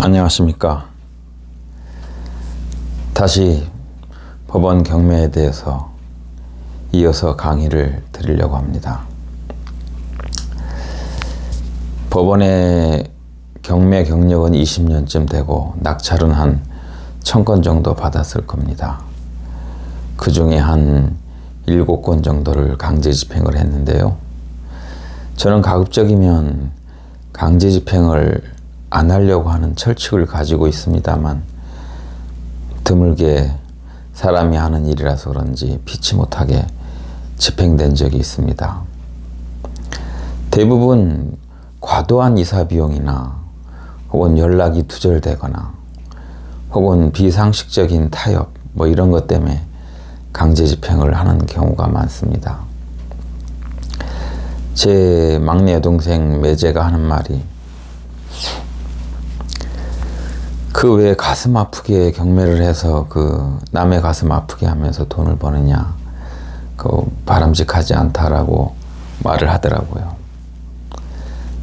안녕하십니까. 다시 법원 경매에 대해서 이어서 강의를 드리려고 합니다. 법원의 경매 경력은 20년쯤 되고 낙찰은 한 1000건 정도 받았을 겁니다. 그 중에 한 7건 정도를 강제 집행을 했는데요. 저는 가급적이면 강제 집행을 안 하려고 하는 철칙을 가지고 있습니다만 드물게 사람이 하는 일이라서 그런지 피치 못하게 집행된 적이 있습니다. 대부분 과도한 이사 비용이나 혹은 연락이 두절되거나 혹은 비상식적인 타협 뭐 이런 것 때문에 강제 집행을 하는 경우가 많습니다. 제 막내 여동생 매제가 하는 말이 그 왜 가슴 아프게 경매를 해서 그 남의 가슴 아프게 하면서 돈을 버느냐 그 바람직하지 않다라고 말을 하더라고요.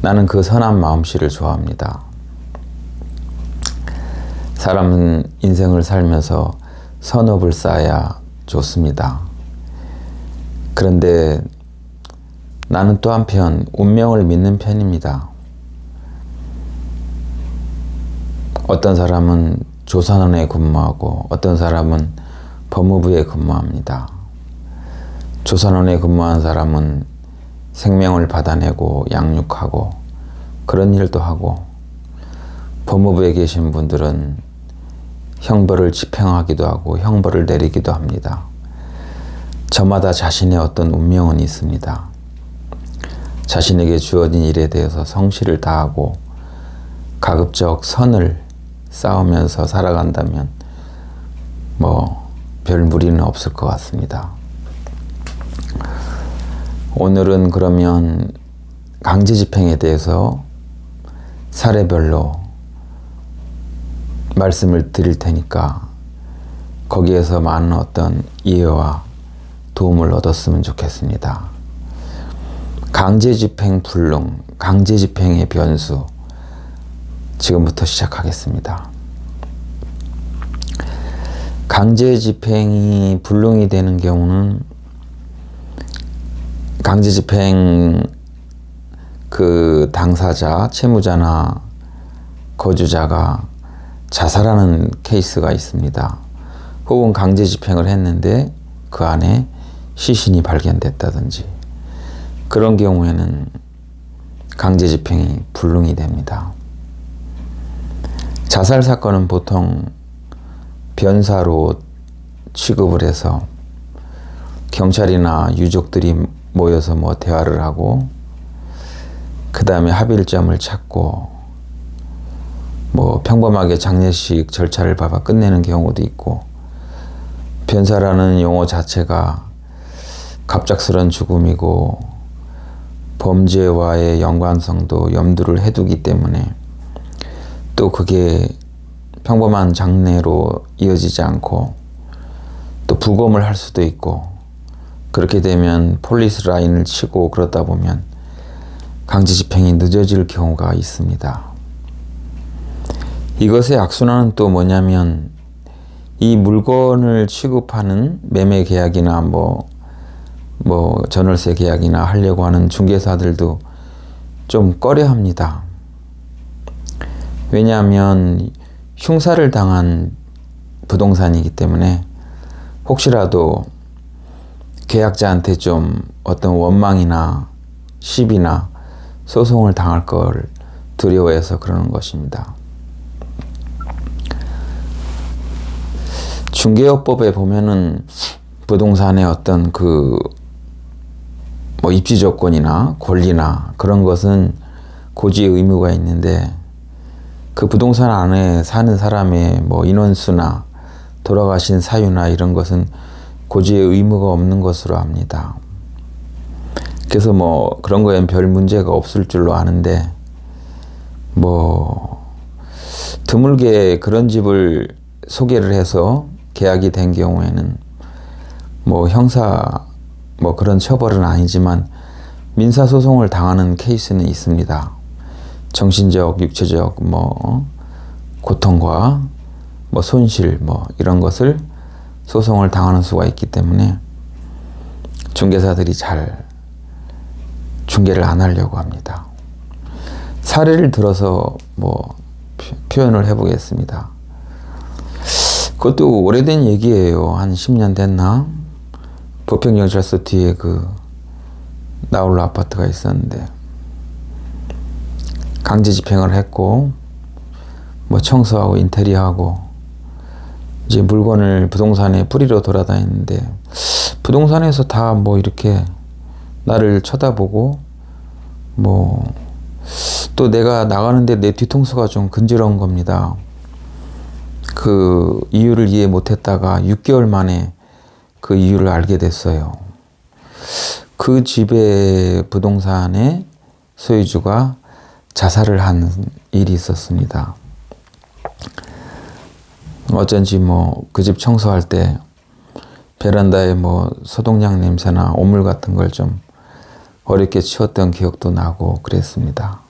나는 그 선한 마음씨를 좋아합니다. 사람은 인생을 살면서 선업을 쌓아야 좋습니다. 그런데 나는 또 한편 운명을 믿는 편입니다. 어떤 사람은 조선원에 근무하고 어떤 사람은 법무부에 근무합니다. 조선원에 근무한 사람은 생명을 받아내고 양육하고 그런 일도 하고 법무부에 계신 분들은 형벌을 집행하기도 하고 형벌을 내리기도 합니다. 저마다 자신의 어떤 운명은 있습니다. 자신에게 주어진 일에 대해서 성실을 다하고 가급적 선을 싸우면서 살아간다면 뭐 별 무리는 없을 것 같습니다. 오늘은 그러면 강제 집행에 대해서 사례별로 말씀을 드릴 테니까 거기에서 많은 어떤 이해와 도움을 얻었으면 좋겠습니다. 강제 집행 불능, 강제 집행의 변수, 지금부터 시작하겠습니다. 강제 집행이 불능이 되는 경우는 강제 집행 그 당사자, 채무자나 거주자가 자살하는 케이스가 있습니다. 혹은 강제 집행을 했는데 그 안에 시신이 발견됐다든지 그런 경우에는 강제 집행이 불능이 됩니다. 자살 사건은 보통 변사로 취급을 해서 경찰이나 유족들이 모여서 뭐 대화를 하고 그 다음에 합의점을 찾고 뭐 평범하게 장례식 절차를 밟아 끝내는 경우도 있고 변사라는 용어 자체가 갑작스런 죽음이고 범죄와의 연관성도 염두를 해두기 때문에 또 그게 평범한 장례로 이어지지 않고 또 부검을 할 수도 있고 그렇게 되면 폴리스 라인을 치고 그러다 보면 강제 집행이 늦어질 경우가 있습니다. 이것의 악순환은 또 뭐냐면 이 물건을 취급하는 매매 계약이나 뭐, 뭐 전월세 계약이나 하려고 하는 중개사들도 좀 꺼려 합니다. 왜냐하면 흉사를 당한 부동산이기 때문에 혹시라도 계약자한테 좀 어떤 원망이나 시비나 소송을 당할 걸 두려워해서 그러는 것입니다. 중개업법에 보면은 부동산의 어떤 그 뭐 입지 조건이나 권리나 그런 것은 고지의 의무가 있는데 그 부동산 안에 사는 사람의 뭐 인원수나 돌아가신 사유나 이런 것은 고지의 의무가 없는 것으로 압니다. 그래서 뭐 그런 거엔 별 문제가 없을 줄로 아는데 뭐 드물게 그런 집을 소개를 해서 계약이 된 경우에는 뭐 형사 뭐 그런 처벌은 아니지만 민사 소송을 당하는 케이스는 있습니다. 정신적, 육체적 뭐 고통과 뭐 손실 뭐 이런 것을 소송을 당하는 수가 있기 때문에 중개사들이 잘 중개를 안 하려고 합니다. 사례를 들어서 뭐 표- 표현을 해보겠습니다. 그것도 오래된 얘기예요. 한 10년 됐나? 부평경찰서 뒤에 그 나홀로 아파트가 있었는데 강제 집행을 했고 뭐 청소하고 인테리어하고 이제 물건을 부동산에 뿌리러 돌아다니는데 부동산에서 다 뭐 이렇게 나를 쳐다보고 뭐 또 내가 나가는데 내 뒤통수가 좀 근지러운 겁니다. 그 이유를 이해 못했다가 6개월 만에 그 이유를 알게 됐어요. 그 집의 부동산의 소유주가 자살을 한 일이 있었습니다. 어쩐지 뭐 그 집 청소할 때 베란다에 뭐 소독약 냄새나 오물 같은 걸 좀 어렵게 치웠던 기억도 나고 그랬습니다.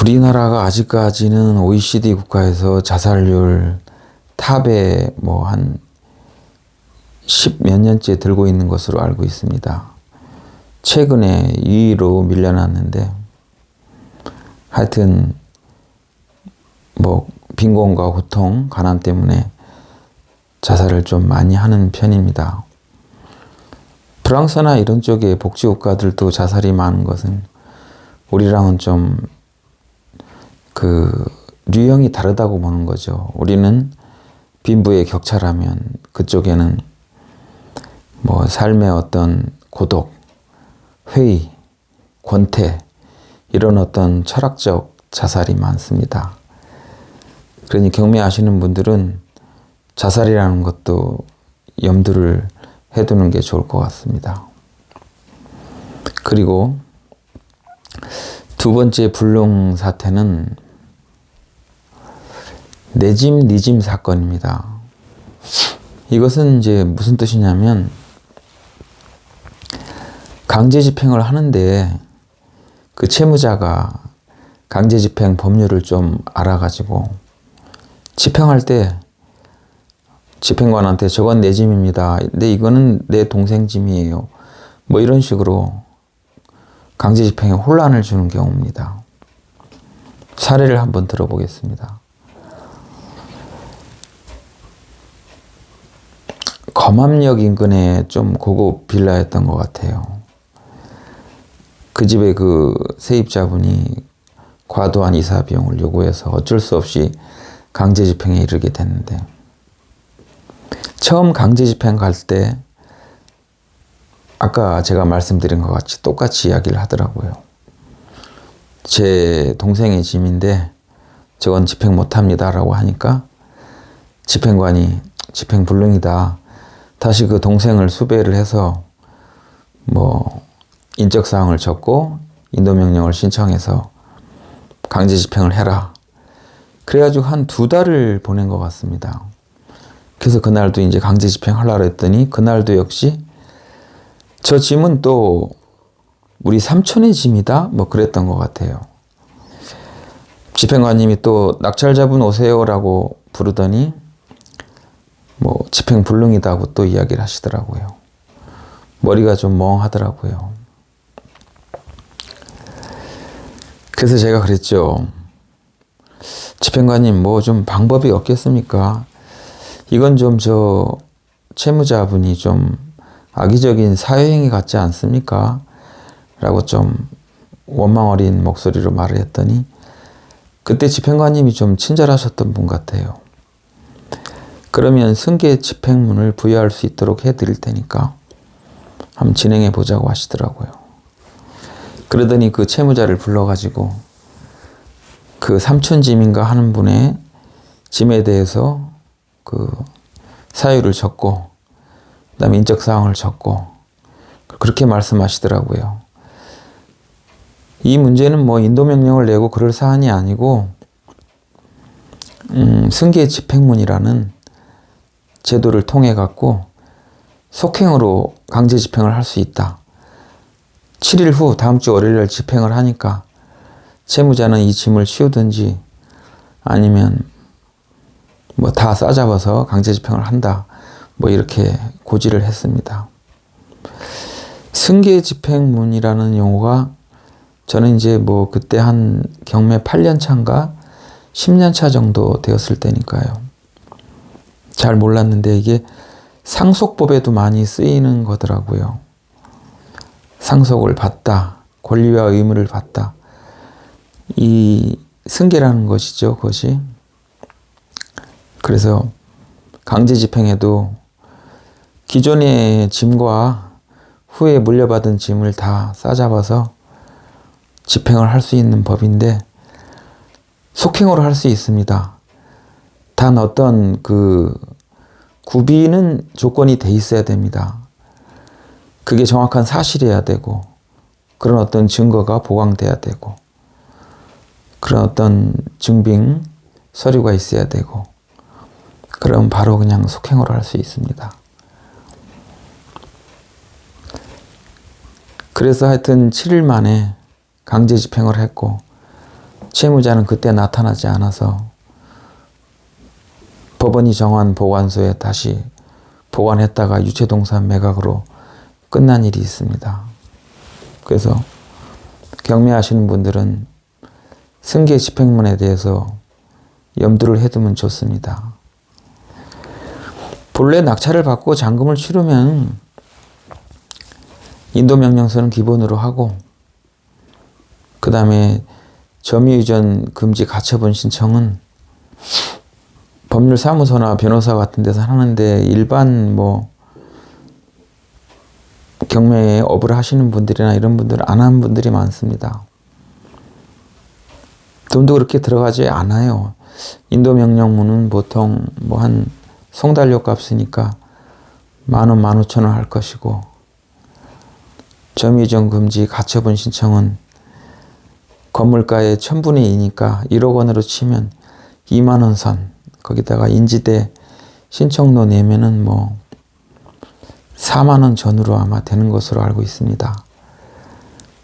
우리나라가 아직까지는 OECD 국가에서 자살률 탑에 뭐 한 10 몇 년째 들고 있는 것으로 알고 있습니다. 최근에 2위로 밀려났는데 하여튼 뭐 빈곤과 고통, 가난 때문에 자살을 좀 많이 하는 편입니다. 프랑스나 이런 쪽의 복지 국가들도 자살이 많은 것은 우리랑은 좀 그 유형이 다르다고 보는 거죠. 우리는 빈부의 격차라면 그쪽에는 뭐 삶의 어떤 고독, 회의, 권태 이런 어떤 철학적 자살이 많습니다. 그러니 경매하시는 분들은 자살이라는 것도 염두를 해두는 게 좋을 것 같습니다. 그리고 두 번째 불능 사태는 내 집, 네집 사건입니다. 이것은 이제 무슨 뜻이냐면 강제 집행을 하는데 그 채무자가 강제 집행 법률을 좀 알아가지고 집행할 때 집행관한테 저건 내 짐입니다. 근데 이거는 내 동생 짐이에요. 뭐 이런 식으로 강제 집행에 혼란을 주는 경우입니다. 사례를 한번 들어보겠습니다. 검암역 인근에 좀 고급 빌라였던 것 같아요. 그 집의 그 세입자분이 과도한 이사 비용을 요구해서 어쩔 수 없이 강제 집행에 이르게 됐는데 처음 강제 집행 갈 때 아까 제가 말씀드린 것 같이 똑같이 이야기를 하더라고요. 제 동생의 짐인데 저건 집행 못합니다라고 하니까 집행관이 집행 불능이다. 다시 그 동생을 수배를 해서 뭐 인적 사항을 적고 인도 명령을 신청해서 강제 집행을 해라. 그래가지고 한 두 달을 보낸 것 같습니다. 그래서 그날도 이제 강제 집행하려고 했더니 그날도 역시 저 짐은 또 우리 삼촌의 짐이다? 뭐 그랬던 것 같아요. 집행관님이 또 낙찰자분 오세요라고 부르더니 뭐 집행 불능이다고 또 이야기를 하시더라고요. 머리가 좀 멍하더라고요. 그래서 제가 그랬죠. 집행관님 뭐 좀 방법이 없겠습니까? 이건 좀 저 채무자분이 좀 악의적인 사회행위 같지 않습니까? 라고 좀 원망 어린 목소리로 말을 했더니 그때 집행관님이 좀 친절하셨던 분 같아요. 그러면 승계 집행문을 부여할 수 있도록 해드릴 테니까 한번 진행해 보자고 하시더라고요. 그러더니 그 채무자를 불러가지고 그 삼촌 짐인가 하는 분의 짐에 대해서 그 사유를 적고 그다음에 인적 사항을 적고 그렇게 말씀하시더라고요. 이 문제는 뭐 인도 명령을 내고 그럴 사안이 아니고 음, 승계 집행문이라는 제도를 통해 갖고 속행으로 강제 집행을 할 수 있다. 7일 후 다음 주 월요일 날 집행을 하니까 채무자는 이 짐을 치우든지 아니면 뭐 다 싸잡아서 강제 집행을 한다. 뭐 이렇게 고지를 했습니다. 승계 집행문이라는 용어가 저는 이제 뭐 그때 한 경매 8년 차인가 10년 차 정도 되었을 때니까요. 잘 몰랐는데 이게 상속법에도 많이 쓰이는 거더라고요. 상속을 받다, 권리와 의무를 받다. 이 승계라는 것이죠, 그것이. 그래서 강제 집행에도 기존의 짐과 후에 물려받은 짐을 다 싸잡아서 집행을 할 수 있는 법인데 속행으로 할 수 있습니다. 단 어떤 그 구비는 조건이 돼 있어야 됩니다. 그게 정확한 사실이어야 되고 그런 어떤 증거가 보강돼야 되고 그런 어떤 증빙 서류가 있어야 되고 그럼 바로 그냥 속행으로 할 수 있습니다. 그래서 하여튼 7일 만에 강제 집행을 했고 채무자는 그때 나타나지 않아서 법원이 정한 보관소에 다시 보관했다가 유체동산 매각으로 끝난 일이 있습니다. 그래서 경매하시는 분들은 승계 집행문에 대해서 염두를 해두면 좋습니다. 본래 낙찰을 받고 잔금을 치르면 인도명령서는 기본으로 하고 그 다음에 점유이전 금지 가처분 신청은 법률사무소나 변호사 같은 데서 하는데 일반 뭐 경매에 업을 하시는 분들이나 이런 분들 안 하는 분들이 많습니다. 돈도 그렇게 들어가지 않아요. 인도 명령문은 보통 뭐 한 송달료 값이니까 만 원, 만 오천 원 할 것이고 점유이전 금지 가처분 신청은 건물가의 천분의 이니까 1억 원으로 치면 2만 원 선. 거기다가 인지대 신청로 내면은 뭐 4만 원 전후로 아마 되는 것으로 알고 있습니다.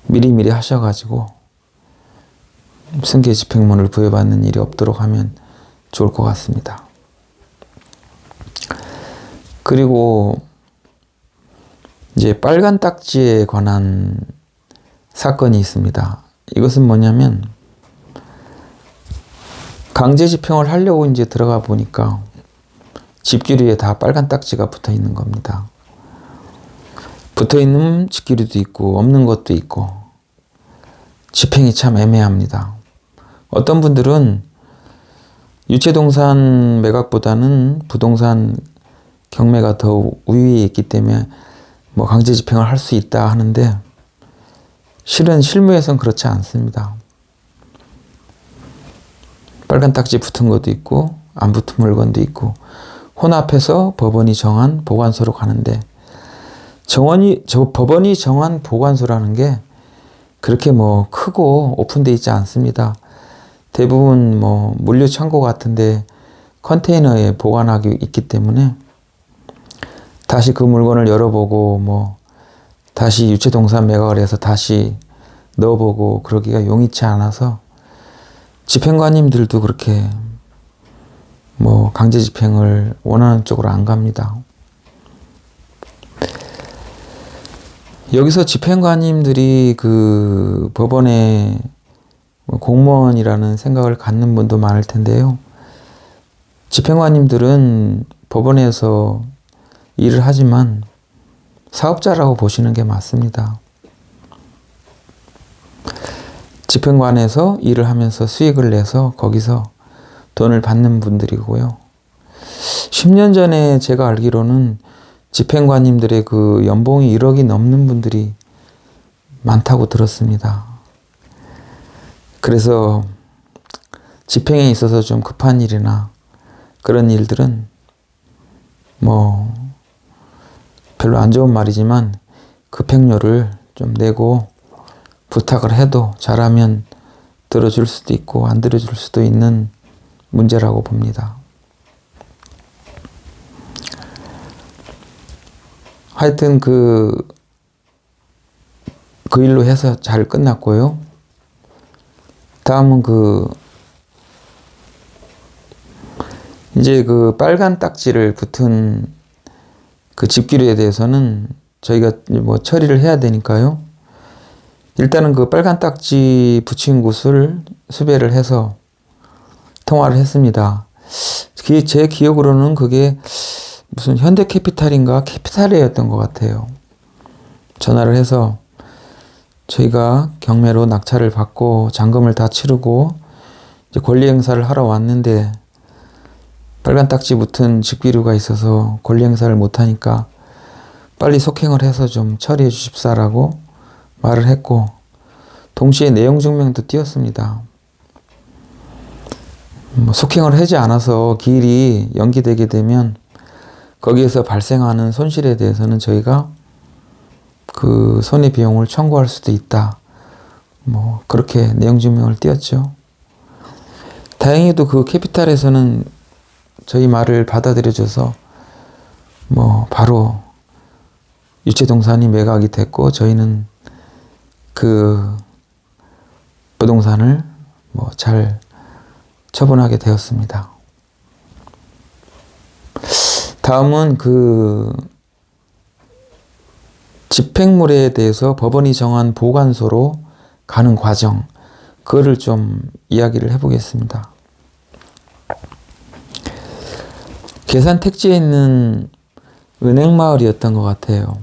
미리미리 하셔가지고 승계 집행문을 부여받는 일이 없도록 하면 좋을 것 같습니다. 그리고 이제 빨간 딱지에 관한 사건이 있습니다. 이것은 뭐냐면 강제 집행을 하려고 이제 들어가 보니까 집기류에 다 빨간 딱지가 붙어 있는 겁니다. 붙어 있는 집기류도 있고 없는 것도 있고 집행이 참 애매합니다. 어떤 분들은 유체동산 매각보다는 부동산 경매가 더 우위에 있기 때문에 뭐 강제 집행을 할 수 있다 하는데 실은 실무에선 그렇지 않습니다. 빨간 딱지 붙은 것도 있고 안 붙은 물건도 있고 혼합해서 법원이 정한 보관소로 가는데 정원이 저 법원이 정한 보관소라는 게 그렇게 뭐 크고 오픈돼 있지 않습니다. 대부분 뭐 물류 창고 같은데 컨테이너에 보관하기 있기 때문에 다시 그 물건을 열어보고 뭐 다시 유체동산 매각을 해서 다시 넣어보고 그러기가 용이치 않아서 집행관님들도 그렇게 뭐 강제 집행을 원하는 쪽으로 안 갑니다. 여기서 집행관님들이 그 법원의 공무원이라는 생각을 갖는 분도 많을 텐데요. 집행관님들은 법원에서 일을 하지만 사업자라고 보시는 게 맞습니다. 집행관에서 일을 하면서 수익을 내서 거기서 돈을 받는 분들이고요. 10년 전에 제가 알기로는 집행관님들의 그 연봉이 1억이 넘는 분들이 많다고 들었습니다. 그래서 집행에 있어서 좀 급한 일이나 그런 일들은 뭐 별로 안 좋은 말이지만 급행료를 좀 내고 부탁을 해도 잘하면 들어줄 수도 있고 안 들어줄 수도 있는 문제라고 봅니다. 하여튼 그, 그 일로 해서 잘 끝났고요. 다음은 그 이제 그 빨간 딱지를 붙은 그 집기류에 대해서는 저희가 뭐 처리를 해야 되니까요. 일단은 그 빨간 딱지 붙인 곳을 수배를 해서 통화를 했습니다. 그게 제 기억으로는 그게 무슨 현대캐피탈인가 캐피탈이었던 것 같아요. 전화를 해서 저희가 경매로 낙찰을 받고 잔금을 다 치르고 이제 권리 행사를 하러 왔는데 빨간 딱지 붙은 직비류가 있어서 권리 행사를 못 하니까 빨리 속행을 해서 좀 처리해 주십사라고 말을 했고 동시에 내용 증명도 띄었습니다. 뭐 속행을 하지 않아서 기일이 연기되게 되면 거기에서 발생하는 손실에 대해서는 저희가 그 손해 비용을 청구할 수도 있다. 뭐 그렇게 내용 증명을 띄었죠. 다행히도 그 캐피탈에서는 저희 말을 받아들여줘서 뭐 바로 유체동산이 매각이 됐고 저희는 그 부동산을 뭐 잘 처분하게 되었습니다. 다음은 그 집행물에 대해서 법원이 정한 보관소로 가는 과정, 그거를 좀 이야기를 해보겠습니다. 계산 택지에 있는 은행 마을이었던 것 같아요.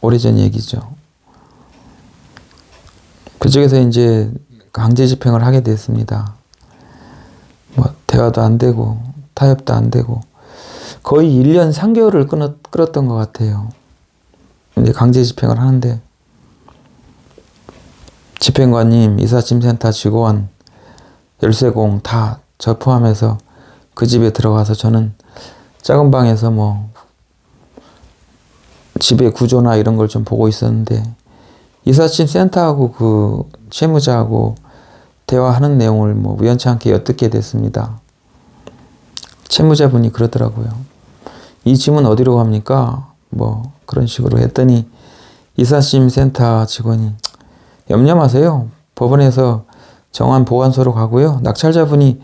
오래전 얘기죠. 그쪽에서 이제 강제 집행을 하게 됐습니다. 뭐 대화도 안 되고 타협도 안 되고 거의 1년 3개월을 끊었, 끌었던 것 같아요. 이제 강제 집행을 하는데 집행관님, 이사짐센터 직원, 열쇠공 다 저 포함해서 그 집에 들어가서 저는 작은 방에서 뭐 집의 구조나 이런 걸 좀 보고 있었는데 이사짐 센터하고 그 채무자하고 대화하는 내용을 뭐 우연찮게 엿듣게 됐습니다. 채무자분이 그러더라고요. 이 짐은 어디로 갑니까? 뭐 그런 식으로 했더니 이사심 센터 직원이 염려 마세요. 법원에서 정한 보관소로 가고요. 낙찰자분이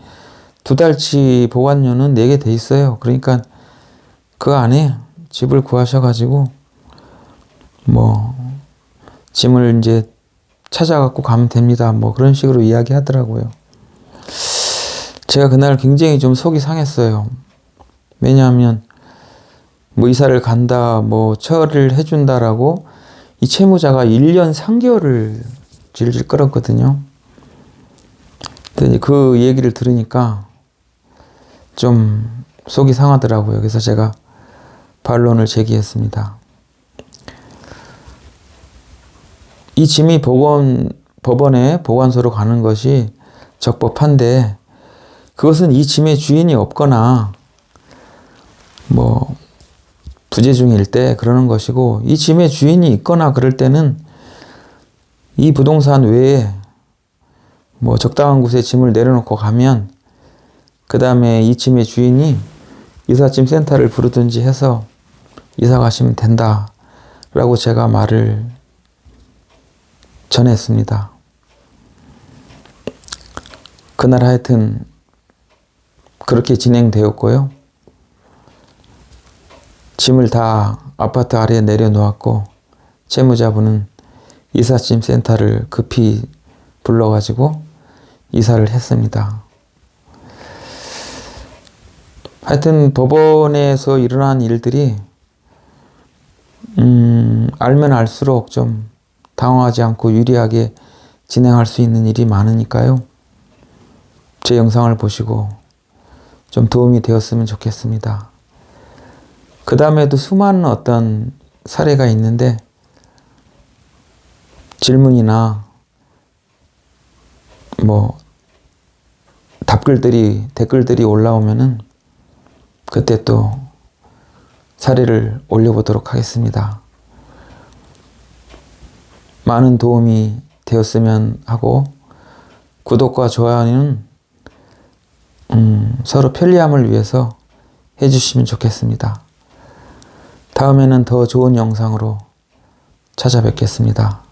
두 달치 보관료는 내게 돼 있어요. 그러니까 그 안에 집을 구하셔가지고 뭐 짐을 이제 찾아갖고 가면 됩니다. 뭐 그런 식으로 이야기하더라고요. 제가 그날 굉장히 좀 속이 상했어요. 왜냐하면 뭐 이사를 간다, 뭐 처리를 해준다라고 이 채무자가 1년 3개월을 질질 끌었거든요. 근데 그 얘기를 들으니까 좀 속이 상하더라고요. 그래서 제가 반론을 제기했습니다. 이 짐이 법원, 법원에 보관소로 가는 것이 적법한데 그것은 이 짐의 주인이 없거나 뭐 부재 중일 때 그러는 것이고 이 짐의 주인이 있거나 그럴 때는 이 부동산 외에 뭐 적당한 곳에 짐을 내려놓고 가면 그 다음에 이 짐의 주인이 이삿짐 센터를 부르든지 해서 이사 가시면 된다 라고 제가 말을 전했습니다. 그날 하여튼 그렇게 진행되었고요. 짐을 다 아파트 아래에 내려놓았고 채무자분은 이삿짐 센터를 급히 불러가지고 이사를 했습니다. 하여튼 법원에서 일어난 일들이 음, 알면 알수록 좀 당황하지 않고 유리하게 진행할 수 있는 일이 많으니까요. 제 영상을 보시고 좀 도움이 되었으면 좋겠습니다. 그 다음에도 수많은 어떤 사례가 있는데 질문이나 뭐 답글들이 댓글들이 올라오면은 그때 또 사례를 올려보도록 하겠습니다. 많은 도움이 되었으면 하고 구독과 좋아요는 음, 서로 편리함을 위해서 해주시면 좋겠습니다. 다음에는 더 좋은 영상으로 찾아뵙겠습니다.